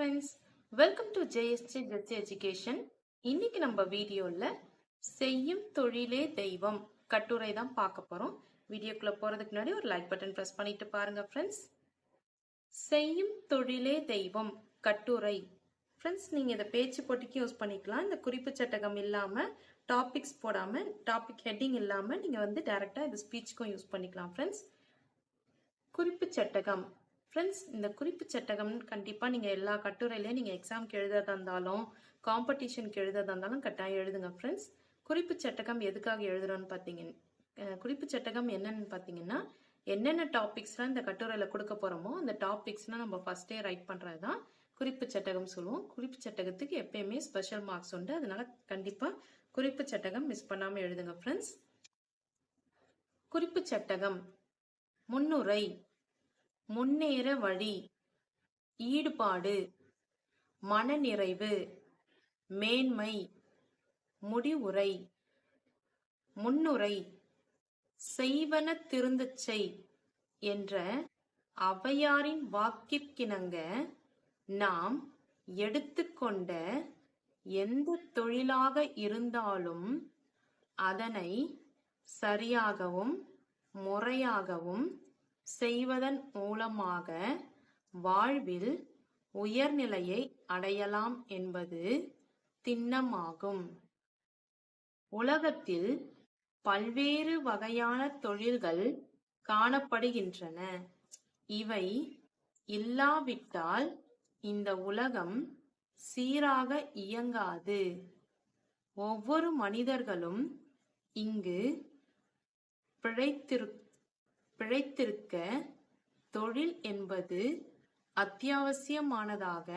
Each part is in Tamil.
Friends welcome to JST Jesty education இன்னைக்கு நம்ம வீடியோவில் செய்யும் தொழிலே தெய்வம் கட்டுரை தான் பார்க்க போகிறோம் வீடியோக்குள்ளே போகிறதுக்கு முன்னாடி ஒரு லைக் பட்டன் ப்ரெஸ் பண்ணிட்டு பாருங்க ஃப்ரெண்ட்ஸ் செய்யும் தொழிலே தெய்வம் கட்டுரை. ஃப்ரெண்ட்ஸ் நீங்கள் இதை பேச்சு போட்டிக்கு யூஸ் பண்ணிக்கலாம். இந்த குறிப்பு சட்டகம் இல்லாமல் டாபிக்ஸ் போடாமல் டாபிக் ஹெட்டிங் இல்லாமல் நீங்கள் வந்து டேரெக்டாக இது ஸ்பீச்சுக்கும் யூஸ் பண்ணிக்கலாம் ஃப்ரெண்ட்ஸ் குறிப்பு சட்டகம். ஃப்ரெண்ட்ஸ் இந்த குறிப்பு சட்டகம் கண்டிப்பாக நீங்கள் எல்லா கட்டுரையிலையும் நீங்கள் எக்ஸாம்க்கு எழுதுறதா இருந்தாலும் காம்படிஷனுக்கு எழுதுறதா இருந்தாலும் கட்டாயம் எழுதுங்க. ஃப்ரெண்ட்ஸ் குறிப்பு சட்டகம் எதுக்காக எழுதுறோன்னு பார்த்தீங்க குறிப்பு சட்டகம் என்னன்னு பார்த்தீங்கன்னா என்னென்ன டாபிக்ஸ்லாம் இந்த கட்டுரையில் கொடுக்க போகிறோமோ அந்த டாபிக்ஸ்லாம் நம்ம ஃபஸ்ட்டே ரைட் பண்ணுறது தான் குறிப்பு சட்டகம் சொல்லுவோம். குறிப்பு சட்டகத்துக்கு எப்பயுமே ஸ்பெஷல் மார்க்ஸ் உண்டு. அதனால கண்டிப்பாக குறிப்பு சட்டகம் மிஸ் பண்ணாமல் எழுதுங்க. ஃப்ரெண்ட்ஸ் குறிப்பு சட்டகம் முன்னுரை. முன்னேற வழி. ஈடுபாடு. மனநிறைவு. மேன்மை. முடிவுரை. முன்னுரை. செய்வன திருந்தச் செய் என்ற அவையாரின் வாக்கிற்கிணங்க நாம் எடுத்துக்கொண்ட எந்த தொழிலாக இருந்தாலும் அதனை சரியாகவும் முறையாகவும் செய்வதன் மூலமாக வாழ்வில் உயர்நிலையை அடையலாம் என்பது திண்ணமாகும். உலகத்தில் பல்வேறு வகையான தொழில்கள் காணப்படுகின்றன. இவை இல்லாவிட்டால் இந்த உலகம் சீராக இயங்காது. ஒவ்வொரு மனிதர்களும் இங்கு பிழைத்திரு பிழைத்திருக்க தொழில் என்பது அத்தியாவசியமானதாக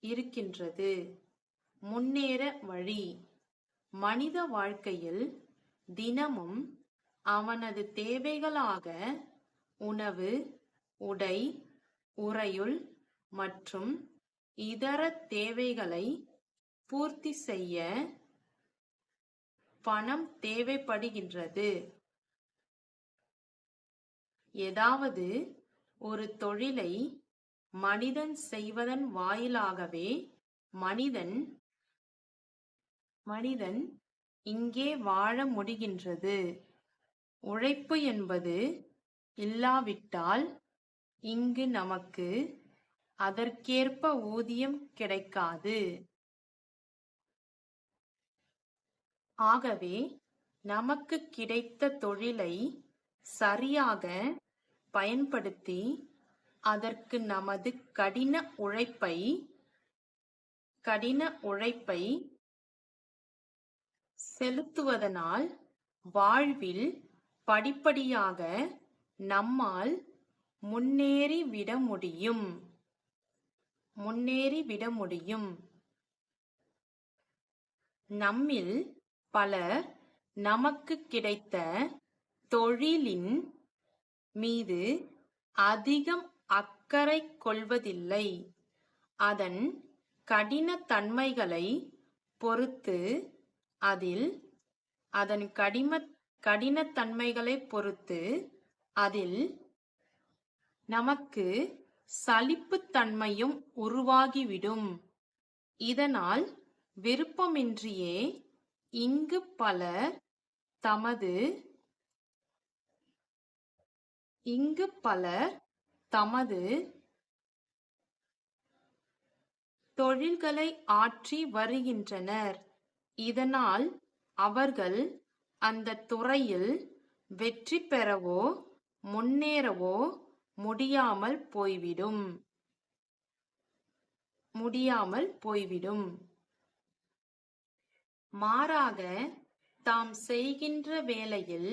இருக்கின்றது. முன்னேற வழி. மனித வாழ்க்கையில் தினமும் அவனது தேவைகளாக உணவு உடை உறையுள் மற்றும் இதர தேவைகளை பூர்த்தி செய்ய பணம் தேவைப்படுகின்றது. ஏதாவது ஒரு தொழிலை மனிதன் செய்வதன் வாயிலாகவே மனிதன் மனிதன் இங்கே வாழ முடிகின்றது. உழைப்பு என்பது இல்லாவிட்டால் இங்கு நமக்கு அதற்கேற்ப ஊதியம் கிடைக்காது. ஆகவே நமக்கு கிடைத்த தொழிலை சரியாக பயன்படுத்தி அதற்கு நமது கடின உழைப்பை கடின உழைப்பை செலுத்துவதனால் வாழ்வில் படிப்படியாக நம்மால் முன்னேறி விட முடியும். முன்னேறி விட முடியும். நம்மில் பலர் நமக்கு கிடைத்த தொழிலின் மீது அதிகம் அக்கறை கொள்வதில்லை. அதன் கடினத்தன்மைகளை பொறுத்து அதில் அதன் கடிம கடினத்தன்மைகளை பொறுத்து அதில் நமக்கு சலிப்புத்தன்மையும் உருவாகிவிடும். இதனால் விருப்பமின்றியே இங்கு பலர் தமது இங்கு பலர் தமது தொழில்களை ஆற்றி வருகின்றனர். இதனால் அவர்கள் அந்த துறையில் வெற்றி பெறவோ முன்னேறவோ முடியாமல் போய்விடும். முடியாமல் போய்விடும். மாறாக தாம் செய்கின்ற வேலையில்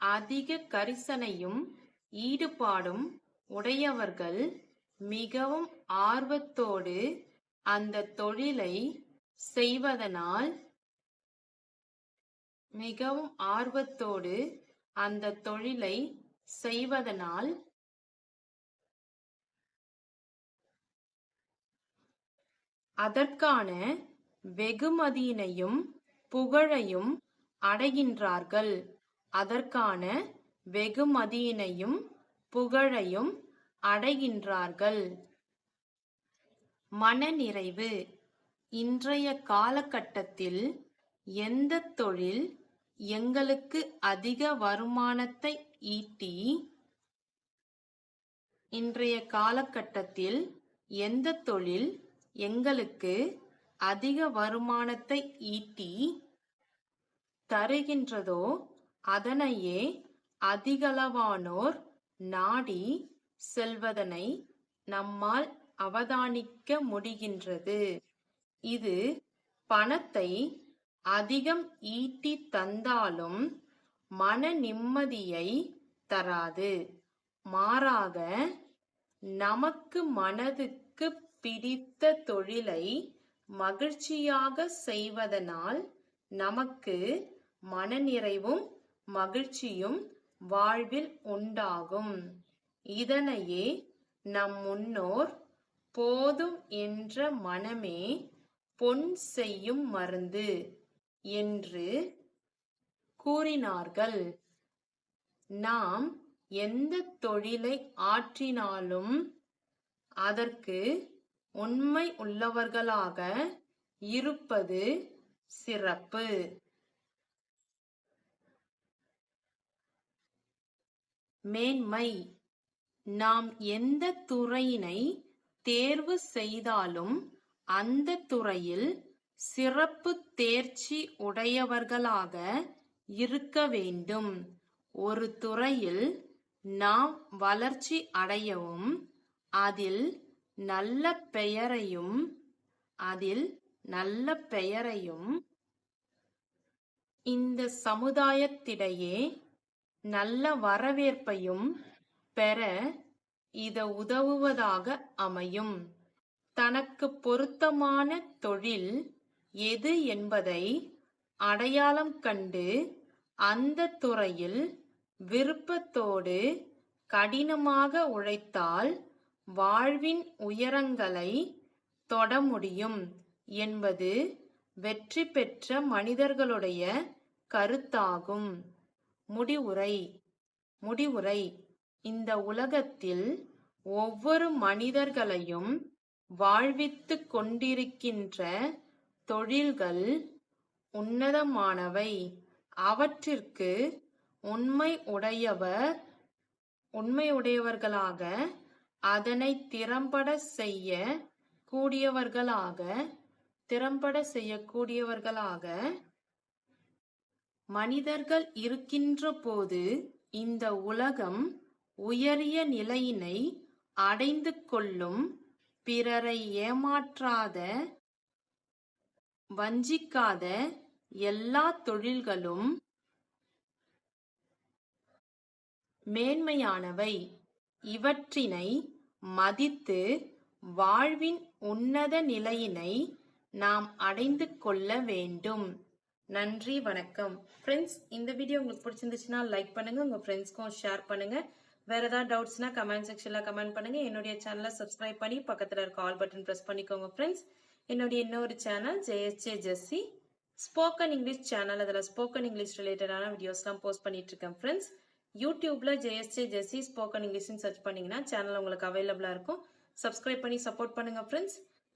அதிக கரிசனையும் ஈடுபாடும் உடையவர்கள் மிகவும் ஆர்வத்தோடு அந்த தொழிலை செய்வதனால் மிகவும் ஆர்வத்தோடு அந்த தொழிலை செய்வதனால் அதற்கான வெகுமதியினையும் புகழையும் அடைகின்றார்கள். அதற்கான வெகுமதியினையும் புகழையும் அடைகின்றார்கள். மனநிறைவு. இன்றைய காலகட்டத்தில் எந்த தொழில் எங்களுக்கு அதிக வருமானத்தை ஈட்டி இன்றைய காலகட்டத்தில் எந்த தொழில் எங்களுக்கு அதிக வருமானத்தை ஈட்டி தருகின்றதோ அதனையே அதிகளவானோர் நாடி செல்வதனை நம்மால் அவதானிக்க முடிகின்றது. இது பணத்தை அதிகம் ஈட்டி தந்தாலும் மன நிம்மதியை தராது. மாறாக நமக்கு மனதுக்கு பிடித்த தொழிலை மகிழ்ச்சியாக செய்வதனால் நமக்கு மனநிறைவும் மகிழ்ச்சியும் வாழ்வில் உண்டாகும். இதனையே நம் முன்னோர் போதும் என்ற மனமே பொன் செய்யும் மருந்து என்று கூறினார்கள். நாம் எந்த தொழிலை ஆற்றினாலும் அதற்கு உண்மை உள்ளவர்களாக இருப்பது சிறப்பு. மேன்மை. நாம் எந்த துறையினை தேர்வு செய்தாலும் அந்த துறையில் சிறப்பு தேர்ச்சி உடையவர்களாக இருக்க வேண்டும். ஒரு துறையில் நாம் வளர்ச்சி அடையவும் அதில் நல்ல பெயரையும் அதில் நல்ல பெயரையும் இந்த சமுதாயத்திடையே நல்ல வரவேற்பையும் பெற இத உதவுவதாக அமையும். தனக்கு பொருத்தமான தொழில் எது என்பதை அடையாளம் கண்டு அந்த துறையில் விருப்பத்தோடு கடினமாக உழைத்தால் வாழ்வின் உயரங்களை தொட முடியும் என்பது வெற்றி பெற்ற மனிதர்களுடைய கருத்தாகும். முடிவுரை. முடிவுரை. இந்த உலகத்தில் ஒவ்வொரு மனிதர்களையும் வாழ்வித்துக் கொண்டிருக்கின்ற தொழில்கள் உன்னதமானவை. அவற்றிற்கு உண்மை உடையவர் உண்மையுடையவர்களாக அதனை திறம்பட செய்ய கூடியவர்களாக திறம்பட செய்யக்கூடியவர்களாக மனிதர்கள் இருக்கின்ற போது இந்த உலகம் உயரிய நிலையினை அடைந்து கொள்ளும் பிறரை ஏமாற்றாத வஞ்சிக்காத எல்லா தொழில்களும் மேன்மையானவை. இவற்றினை மதித்து வாழ்வின் உன்னத நிலையினை நாம் அடைந்து கொள்ள வேண்டும். நன்றி வணக்கம். ஃப்ரெண்ட்ஸ் இந்த வீடியோ உங்களுக்கு பிடிச்சிருந்துச்சுன்னா லைக் பண்ணுங்க உங்க ஃப்ரெண்ட்ஸ்க்கும் ஷேர் பண்ணுங்க. வேற ஏதாவது டவுட்ஸ்னா கமெண்ட் செக்ஷன்ல கமெண்ட் பண்ணுங்க. என்னுடைய சேனலை சப்ஸ்கிரைப் பண்ணி பக்கத்துல இருக்க ஆல் பட்டன் பிரஸ் பண்ணிக்கோங்க ஃப்ரெண்ட்ஸ் என்னுடைய இன்னொரு channel JSJ Jessie spoken English channel அதில் ஸ்போக்கன் இங்கிலீஷ் ரிலேட்டடான வீடியோஸ்லாம் போஸ்ட் பண்ணிட்டு இருக்கேன் ஃப்ரெண்ட்ஸ் யூடியூப்ல ஜேஎஸ்ஜே ஜெஸ்ஸி ஸ்போக்கன் இங்கிலீஷ்னு சர்ச் பண்ணீங்கன்னா சேனல் உங்களுக்கு அவைலபிளா இருக்கும். சப்ஸ்கிரைப் பண்ணி சப்போர்ட் பண்ணுங்க friends